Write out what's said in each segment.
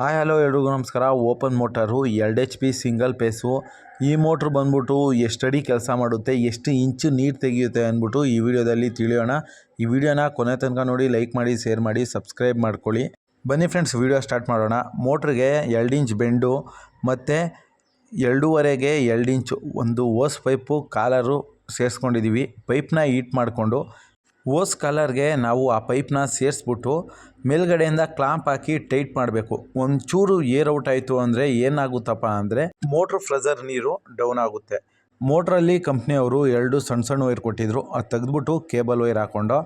Hi, hello ಎಲ್ರಿಗೂ ನಮಸ್ಕಾರ. Open motor ಎರಡು ಎಚ್ ಪಿ ಸಿಂಗಲ್ ಪೇಸು. ಈ ಮೋಟ್ರ್ ಬಂದ್ಬಿಟ್ಟು ಎಷ್ಟಡಿ ಕೆಲಸ ಮಾಡುತ್ತೆ, ಎಷ್ಟು ಇಂಚು ನೀರು ತೆಗೆಯುತ್ತೆ ಅಂದ್ಬಿಟ್ಟು ಈ ವಿಡಿಯೋದಲ್ಲಿ ತಿಳಿಯೋಣ. ಈ ವಿಡಿಯೋನ ಕೊನೆ ತನಕ ನೋಡಿ, ಲೈಕ್ ಮಾಡಿ, ಶೇರ್ ಮಾಡಿ, ಸಬ್ಸ್ಕ್ರೈಬ್ ಮಾಡ್ಕೊಳ್ಳಿ. ಬನ್ನಿ ಫ್ರೆಂಡ್ಸ್, ವಿಡಿಯೋ ಸ್ಟಾರ್ಟ್ ಮಾಡೋಣ. ಮೋಟ್ರಿಗೆ ಎರಡು ಇಂಚ್ ಬೆಂಡು, ಮತ್ತು ಎರಡೂವರೆಗೆ ಎರಡು ಇಂಚು ಒಂದು ಓಸ್ ಪೈಪು, ಕಾಲರು ಸೇರಿಸ್ಕೊಂಡಿದ್ದೀವಿ ಪೈಪ್ನ ಹೀಟ್ ಮಾಡಿಕೊಂಡು ಓಸ್ ಕಾಲರ್ಗೆ ನಾವು ಆ ಪೈಪ್ನ ಸೇರಿಸ್ಬಿಟ್ಟು ಮೇಲ್ಗಡೆಯಿಂದ ಕ್ಲಾಂಪ್ ಹಾಕಿ ಟೈಟ್ ಮಾಡಬೇಕು. ಒಂಚೂರು ಏರ್ ಔಟ್ ಆಯಿತು ಅಂದರೆ ಏನಾಗುತ್ತಪ್ಪ ಅಂದರೆ ಮೋಟ್ರ್ ಫ್ರೆಜರ್ ನೀರು ಡೌನ್ ಆಗುತ್ತೆ. ಮೋಟ್ರಲ್ಲಿ ಕಂಪ್ನಿಯವರು ಎರಡು ಸಣ್ಣ ಸಣ್ಣ ವೈರ್ ಕೊಟ್ಟಿದ್ರು. ಅದು ತೆಗೆದ್ಬಿಟ್ಟು ಕೇಬಲ್ ವೈರ್ ಹಾಕ್ಕೊಂಡು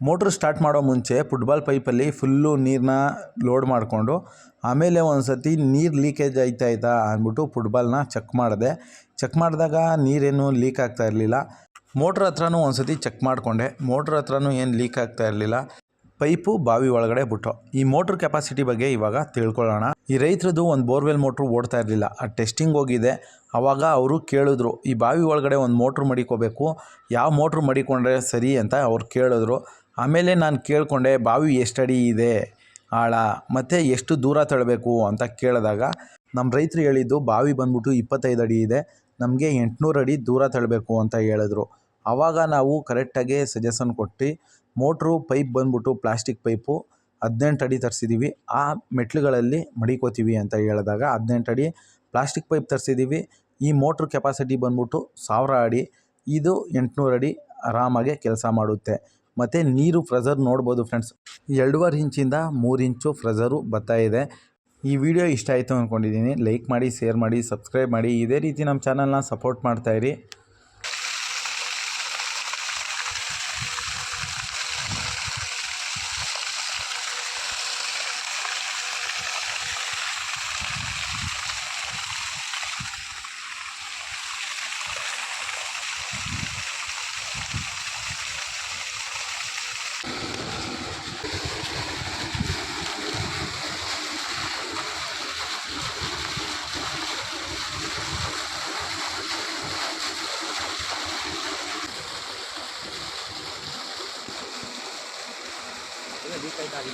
ಮೋಟ್ರ್ ಸ್ಟಾರ್ಟ್ ಮಾಡೋ ಮುಂಚೆ ಫುಟ್ಬಾಲ್ ಪೈಪಲ್ಲಿ ಫುಲ್ಲು ನೀರನ್ನ ಲೋಡ್ ಮಾಡಿಕೊಂಡು ಆಮೇಲೆ ಒಂದು ಸತಿ ನೀರು ಲೀಕೇಜ್ ಆಯ್ತಾ ಆಯ್ತಾ ಅಂದ್ಬಿಟ್ಟು ಫುಟ್ಬಾಲ್ನ ಚೆಕ್ ಮಾಡಿದೆ. ಚೆಕ್ ಮಾಡಿದಾಗ ನೀರೇನು ಲೀಕ್ ಆಗ್ತಾ ಇರಲಿಲ್ಲ. ಮೋಟ್ರ್ ಹತ್ರನೂ ಒಂದು ಸತಿ ಚೆಕ್ ಮಾಡಿಕೊಂಡೆ. ಮೋಟ್ರ್ ಹತ್ರನೂ ಏನು ಲೀಕ್ ಆಗ್ತಾ ಇರಲಿಲ್ಲ. ಪೈಪು ಬಾವಿ ಒಳಗಡೆ ಬಿಟ್ಟು ಈ ಮೋಟ್ರ್ ಕೆಪಾಸಿಟಿ ಬಗ್ಗೆ ಇವಾಗ ತಿಳ್ಕೊಳ್ಳೋಣ. ಈ ರೈತರದ್ದು ಒಂದು ಬೋರ್ವೆಲ್ ಮೋಟ್ರು ಓಡ್ತಾ ಇರಲಿಲ್ಲ. ಆ ಟೆಸ್ಟಿಂಗ್ ಹೋಗಿದೆ. ಆವಾಗ ಅವರು ಕೇಳಿದ್ರು, ಈ ಬಾವಿ ಒಳಗಡೆ ಒಂದು ಮೋಟ್ರ್ ಮಡಿಕೋಬೇಕು. ಯಾವ ಮೋಟ್ರ್ ಮಡಿಕೊಂಡ್ರೆ ಸರಿ? ಅಂತ ಅವ್ರು ಕೇಳಿದ್ರು. ಆಮೇಲೆ ನಾನು ಕೇಳಿಕೊಂಡೆ, ಬಾವಿ ಎಷ್ಟು ಅಡಿ ಇದೆ? ಆಳ, ಮತ್ತು ಎಷ್ಟು ದೂರ ತಳ್ಳಬೇಕು ಅಂತ ಕೇಳಿದಾಗ ನಮ್ಮ ರೈತರು ಹೇಳಿದ್ದು, ಬಾವಿ ಬಂದ್ಬಿಟ್ಟು ಇಪ್ಪತ್ತೈದು ಅಡಿ ಇದೆ. ನಮಗೆ ಎಂಟುನೂರು ಅಡಿ ದೂರ ತಳ್ಳಬೇಕು ಅಂತ ಹೇಳಿದ್ರು. ಆವಾಗ ನಾವು ಕರೆಕ್ಟಾಗಿ ಸಜೆಷನ್ ಕೊಟ್ಟು ಮೋಟ್ರು ಪೈಪ್ ಬಂದ್ಬಿಟ್ಟು ಪ್ಲಾಸ್ಟಿಕ್ ಪೈಪು ಹದಿನೆಂಟು ಅಡಿ ತರಿಸಿದ್ದೀವಿ ಆ ಮೆಟ್ಲುಗಳಲ್ಲಿ ಮಡಿಕೋತೀವಿ ಅಂತ ಹೇಳಿದಾಗ ಹದಿನೆಂಟು ಅಡಿ ಪ್ಲಾಸ್ಟಿಕ್ ಪೈಪ್ ತರಿಸಿದ್ದೀವಿ ಈ ಮೋಟ್ರ್ ಕೆಪಾಸಿಟಿ ಬಂದ್ಬಿಟ್ಟು ಸಾವಿರ ಅಡಿ, ಇದು ಎಂಟುನೂರು ಅಡಿ ಆರಾಮಾಗೆ ಕೆಲಸ ಮಾಡುತ್ತೆ. ಮತ್ತು ನೀರು ಫ್ರೆಜರ್ ನೋಡ್ಬೋದು ಫ್ರೆಂಡ್ಸ್ ಎರಡೂವರೆ ಇಂಚಿಂದ ಮೂರು ಇಂಚು ಫ್ರೆಜರು ಬರ್ತಾ ಇದೆ. ಈ ವಿಡಿಯೋ ಇಷ್ಟ ಆಯಿತು ಅಂದ್ಕೊಂಡಿದ್ದೀನಿ ಲೈಕ್ ಮಾಡಿ ಶೇರ್ ಮಾಡಿ ಸಬ್ಸ್ಕ್ರೈಬ್ ಮಾಡಿ. ಇದೇ ರೀತಿ ನಮ್ಮ ಚಾನಲ್ನ ಸಪೋರ್ಟ್ ಮಾಡ್ತಾಯಿರಿ dito tayo